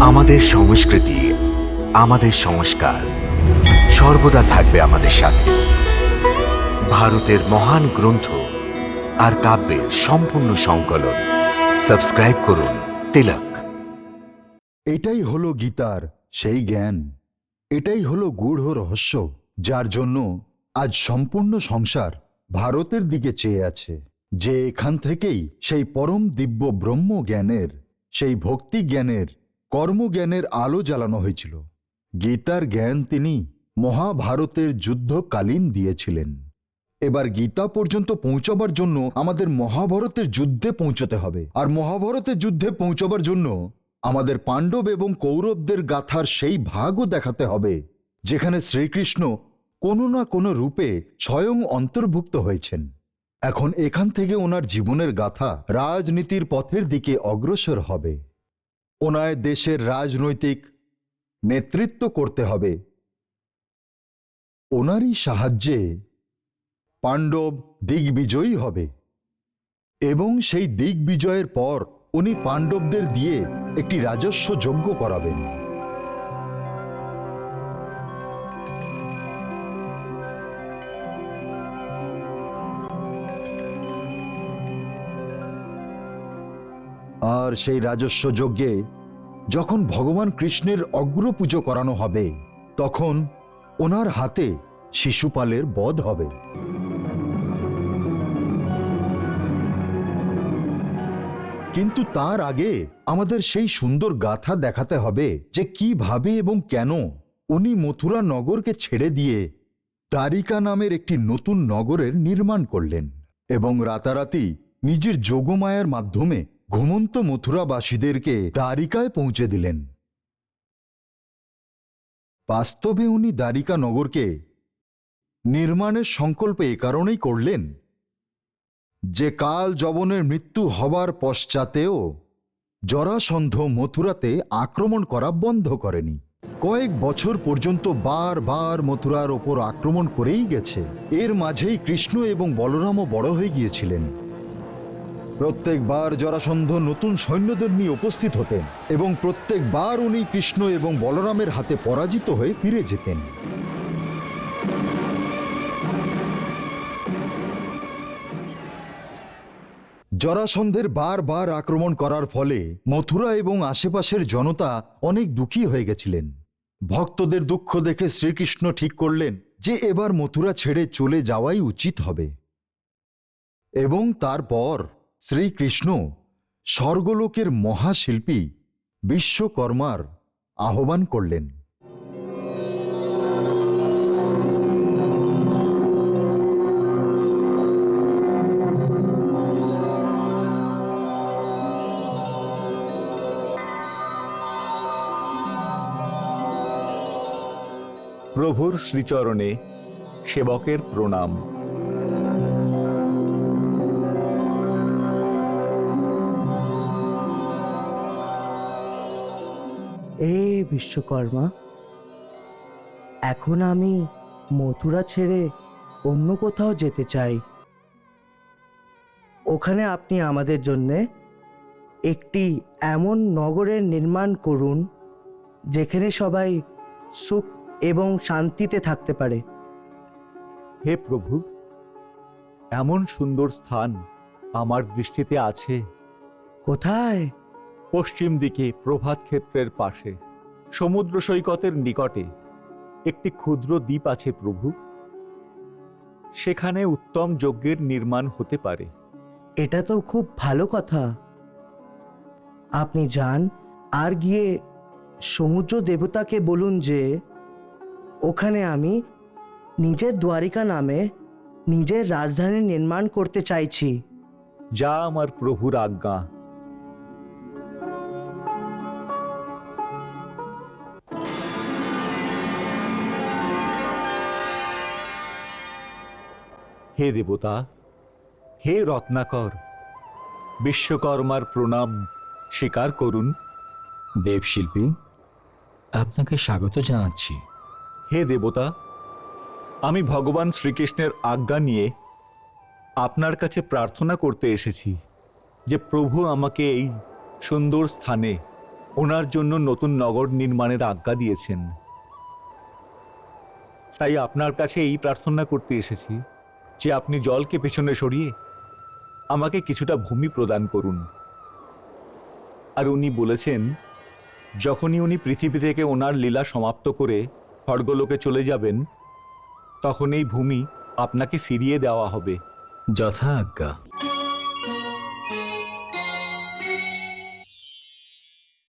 আমাদের সংস্কৃতি, আমাদের সংস্কার সর্বদা থাকবে আমাদের সাথে। ভারতের মহান গ্রন্থ আর কাব্যের সম্পূর্ণ সংকলন। সাবস্ক্রাইব করুন তিলক। এটাই হলো গীতার সেই জ্ঞান। এটাই হলো গূঢ় রহস্য, যার জন্য আজ সম্পূর্ণ সংসার ভারতের দিকে চেয়ে আছে। যে এখান থেকেই সেই পরম দিব্য ব্রহ্ম জ্ঞানের সেই ভক্তি জ্ঞানের কর্মজ্ঞানের আলো জ্বালানো হয়েছিল। গীতার জ্ঞান তিনি মহাভারতের যুদ্ধকালীন দিয়েছিলেন। এবার গীতা পর্যন্ত পৌঁছাবার জন্য আমাদের মহাভারতের যুদ্ধে পৌঁছতে হবে। আর মহাভারতের যুদ্ধে পৌঁছবার জন্য আমাদের পাণ্ডব এবং কৌরবদের গাথার সেই ভাগও দেখাতে হবে, যেখানে শ্রীকৃষ্ণ কোনো না কোনো রূপে স্বয়ং অন্তর্ভুক্ত হয়েছেন। এখন এখান থেকে ওনার জীবনের গাথা রাজনীতির পথের দিকে অগ্রসর হবে। ওনায় দেশের রাজনৈতিক নেতৃত্ব করতে হবে। ওনারই সাহায্যে পাণ্ডব দিগ্বিজয়ী হবে এবং সেই দিগ্বিজয়ের পর উনি পাণ্ডবদের দিয়ে একটি রাজস্ব যজ্ঞ করাবেন। আর সেই রাজস্ব যজ্ঞে যখন ভগবান কৃষ্ণের অগ্রপুজো করানো হবে, তখন ওনার হাতে শিশুপালের বধ হবে। কিন্তু তার আগে আমাদের সেই সুন্দর গাথা দেখাতে হবে যে কীভাবে এবং কেন উনি মথুরা নগরকে ছেড়ে দিয়ে দ্বারিকা নামের একটি নতুন নগরের নির্মাণ করলেন এবং রাতারাতি নিজের যোগমায়ার মাধ্যমে ঘুমন্ত মথুরাবাসীদেরকে দ্বারিকায় পৌঁছে দিলেন। বাস্তবে উনি দ্বারিকা নগরকে নির্মাণের সংকল্প এ কারণেই করলেন যে কাল যবনের মৃত্যু হবার পশ্চাতেও জরাসন্ধ মথুরাতে আক্রমণ করা বন্ধ করেনি। কয়েক বছর পর্যন্ত বারবার মথুরার ওপর আক্রমণ করেই গেছে। এর মাঝেই কৃষ্ণ এবং বলরামও বড় হয়ে গিয়েছিলেন। প্রত্যেকবার জরাসন্ধ নতুন সৈন্যদের নিয়ে উপস্থিত হতেন এবং প্রত্যেকবার উনি কৃষ্ণ এবং বলরামের হাতে পরাজিত হয়ে ফিরে যেতেন। জরাসন্ধের বারবার আক্রমণ করার ফলে মথুরা এবং আশেপাশের জনতা অনেক দুঃখী হয়ে গেছিলেন। ভক্তদের দুঃখ দেখে শ্রীকৃষ্ণ ঠিক করলেন যে এবার মথুরা ছেড়ে চলে যাওয়াই উচিত হবে। এবং তারপর শ্রীকৃষ্ণ স্বর্গলোকের মহাশিল্পী বিশ্বকর্মার আহ্বান করলেন। প্রভুর শ্রীচরণে সেবকের প্রণাম। এ বিশ্বকর্মা এখন আমি মথুরা ছেড়ে অন্য কোথাও যেতে চাই। ওখানে আপনি আমাদের জন্যে একটি এমন নগরের নির্মাণ করুন যেখানে সবাই সুখ এবং শান্তিতে থাকতে পারে। হে প্রভু এমন সুন্দর স্থান আমার দৃষ্টিতে আছে। কোথায়? পশ্চিম দিকে প্রভাত ক্ষেত্রের পাশে সমুদ্র সৈকতের নিকটে একটি ক্ষুদ্র দ্বীপ আছে প্রভু। সেখানে উত্তম যজ্ঞের নির্মাণ হতে পারে। এটা তো খুব ভালো কথা। আপনি যান আর গিয়ে সমুদ্র দেবতাকে বলুন যে ওখানে আমি নিজের দ্বারিকা নামে নিজের রাজধানী নির্মাণ করতে চাইছি। যা আমার প্রভুর আজ্ঞা। হে দেবতা হে রত্নাকর বিশ্বকর্মার প্রণাম স্বীকার করুন। দেবশিল্পী আপনাকে স্বাগত জানাচ্ছি। হে দেবতা আমি ভগবান শ্রীকৃষ্ণের আজ্ঞা নিয়ে আপনার কাছে প্রার্থনা করতে এসেছি যে প্রভু আমাকে এই সুন্দর স্থানে ওনার জন্য নতুন নগর নির্মাণের আজ্ঞা দিয়েছেন। তাই আপনার কাছে এই প্রার্থনা করতে এসেছি। যে আপনি জলকে পেছনে সরিয়ে আমাকে কিছুটা ভূমি প্রদান করুন। আর উনি বলেছেন, যখনই উনি পৃথিবী থেকে ওনার লীলা সমাপ্ত করে স্বর্গলোকে চলে যাবেন, তখন এই ভূমি আপনাকে ফিরিয়ে দেওয়া হবে। যথা আজ্ঞা